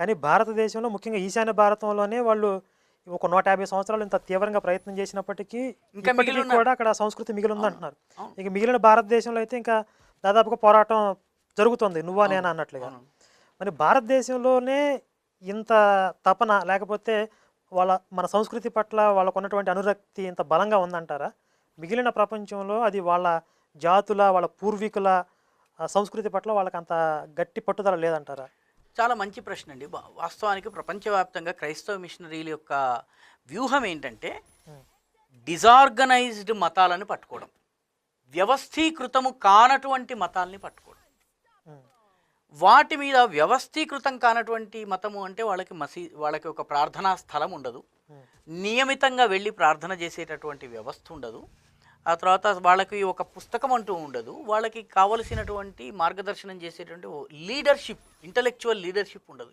కానీ భారతదేశంలో ముఖ్యంగా ఈశాన్య భారతంలోనే వాళ్ళు ఒక నూట యాభై సంవత్సరాలు ఇంత తీవ్రంగా ప్రయత్నం చేసినప్పటికీ ఇప్పటికీ. కూడా అక్కడ సంస్కృతి మిగిలి ఉంది అంటున్నారు. ఇక మిగిలిన భారతదేశంలో అయితే ఇంకా దాదాపుగా పోరాటం జరుగుతుంది. నువ్వా నేనా అన్నట్లుగా. మరి భారతదేశంలోనే ఇంత తపన లేకపోతే వాళ్ళ మన సంస్కృతి పట్ల వాళ్ళకు ఉన్నటువంటి అనురక్తి ఇంత బలంగా ఉందంటారా? మిగిలిన ప్రపంచంలో అది వాళ్ళ జాతుల వాళ్ళ పూర్వీకుల సంస్కృతి పట్ల వాళ్ళకి అంత గట్టి పట్టుదల లేదంటారా? చాలా మంచి ప్రశ్న అండి వాస్తవానికి ప్రపంచవ్యాప్తంగా క్రైస్తవ మిషనరీల యొక్క వ్యూహం ఏంటంటే. డిజార్గనైజ్డ్ మతాలను పట్టుకోవడం. వ్యవస్థీకృతము కానటువంటి మతాల్ని పట్టుకోవడం. వాటి మీద వ్యవస్థీకృతం కానటువంటి మతము అంటే వాళ్ళకి మసీ వాళ్ళకి ఒక ప్రార్థనా స్థలం ఉండదు. నియమితంగా వెళ్ళి ప్రార్థన చేసేటటువంటి వ్యవస్థ ఉండదు. ఆ తర్వాత వాళ్ళకి ఒక పుస్తకం అంటూ ఉండదు. వాళ్ళకి కావలసినటువంటి మార్గదర్శనం చేసేటువంటి లీడర్షిప్ ఇంటలెక్చువల్ లీడర్షిప్ ఉండదు.